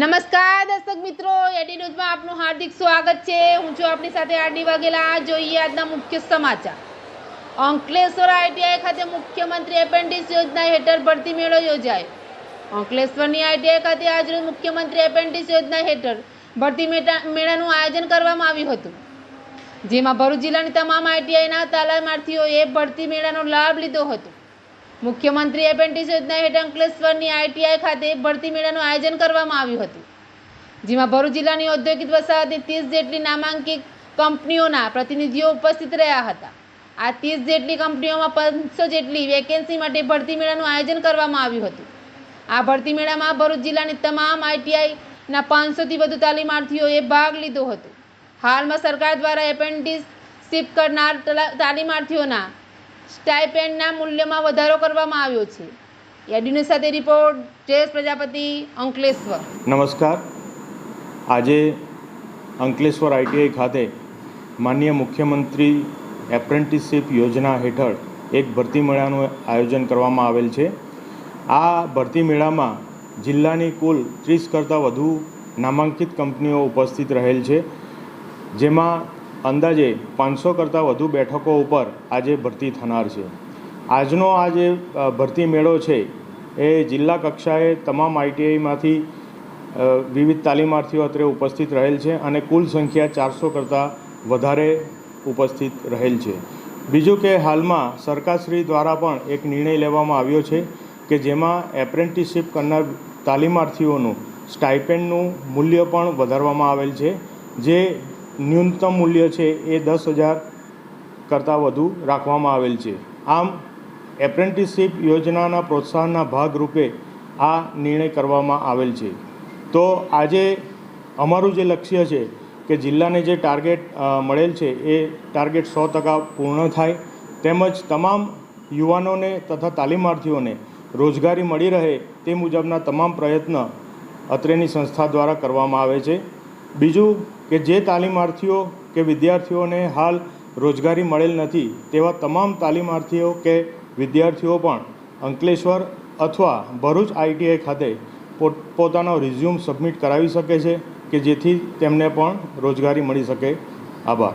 નમસ્કાર દર્શક મિત્રો એડી ન્યૂઝમાં આપનું હાર્દિક સ્વાગત છે. હું છું આપની સાથે આરડી વાઘેલા. જોઈએ આજના મુખ્ય સમાચાર. અંકલેશ્વર આઈટીઆઈ ખાતે મુખ્યમંત્રી એપેન્ડિક્સ યોજના હેઠળ ભરતી મેળો યોજાયો. અંકલેશ્વરની આઈટીઆઈ ખાતે આજરોજ મુખ્યમંત્રી એપેન્ડિક્સ યોજના હેઠળ ભરતી મેળાનું આયોજન કરવામાં આવ્યું હતું. જેમાં ભરૂચ જિલ્લાની તમામ આઈટીઆઈના તાલામાર્થીઓએ ભરતી મેળાનો લાભ લીધો હતો. મુખ્યમંત્રી એપેન્ડિક્સ યોજના હેઠળ અંકલેશ્વરની આઈટીઆઈ ખાતે ભરતી મેળાનું આયોજન કરવામાં આવ્યું હતું, જેમાં ભરૂચ જિલ્લાની ઔદ્યોગિક વસાહતની ત્રીસ જેટલી નામાંકિત કંપનીઓના પ્રતિનિધિઓ ઉપસ્થિત રહ્યા હતા. આ ત્રીસ જેટલી કંપનીઓમાં પાંચસો જેટલી વેકેન્સી માટે ભરતી મેળાનું આયોજન કરવામાં આવ્યું હતું. આ ભરતી મેળામાં ભરૂચ જિલ્લાની તમામ આઈટીઆઈના પાંચસોથી વધુ તાલીમાર્થીઓએ ભાગ લીધો હતો. હાલમાં સરકાર દ્વારા એપ્રેન્ટિસશીપ કરનાર તલા- તાલીમાર્થીઓના સ્ટાઇપેન્ડના મૂલ્યમાં વધારો કરવામાં આવ્યો છે. એડીની સાથે રિપોર્ટ જયેશ પ્રજાપતિ, અંકલેશ્વર. નમસ્કાર. આજે અંકલેશ્વર આઈટીઆઈ ખાતે માન્ય મુખ્યમંત્રી એપ્રેન્ટિસશીપ યોજના હેઠળ એક ભરતી મેળાનું આયોજન કરવામાં આવેલ છે. આ ભરતી મેળામાં જિલ્લાની કુલ ત્રીસ કરતાં વધુ નામાંકિત કંપનીઓ ઉપસ્થિત રહેલ છે. જેમાં અંદાજે પાંચસો કરતાં વધુ બેઠકો ઉપર આજે ભરતી થનાર છે. આજનો આ જે ભરતી મેળો છે, એ જિલ્લા કક્ષાએ તમામ આઈટીઆઈમાંથી વિવિધ તાલીમાર્થીઓ અત્રે ઉપસ્થિત રહેલ છે અને કુલ સંખ્યા ચારસો કરતાં વધારે ઉપસ્થિત રહેલ છે. બીજું કે હાલમાં સરકારશ્રી દ્વારા પણ એક નિર્ણય લેવામાં આવ્યો છે કે જેમાં એપ્રેન્ટિસશીપ કરનાર તાલીમાર્થીઓનું સ્ટાઇપેન્ડનું મૂલ્ય પણ વધારવામાં આવેલ છે, જે ન્યૂનતમ મૂલ્ય છે એ દસ હજાર કરતાં વધુ રાખવામાં આવેલ છે. આમ, એપ્રેન્ટિસશીપ યોજનાના પ્રોત્સાહનના ભાગરૂપે આ નિર્ણય કરવામાં આવેલ છે. તો આજે અમારું જે લક્ષ્ય છે કે જિલ્લાને જે ટાર્ગેટ મળેલ છે એ ટાર્ગેટ સો ટકા પૂર્ણ થાય, તેમજ તમામ યુવાનોને તથા તાલીમાર્થીઓને રોજગારી મળી રહે તે મુજબના તમામ પ્રયત્ન અત્રેની સંસ્થા દ્વારા કરવામાં આવે છે. બીજું કે જે તાલીમાર્થીઓ કે વિદ્યાર્થીઓને હાલ રોજગારી મળેલ નથી, તેવા તમામ તાલીમાર્થીઓ કે વિદ્યાર્થીઓ પણ અંકલેશ્વર અથવા ભરૂચ આઈટીઆઈ ખાતે પોત- પોતાનો રિઝ્યુમ સબમિટ કરાવી શકે છે કે જેથી તેમને પણ રોજગારી મળી શકે. આભાર.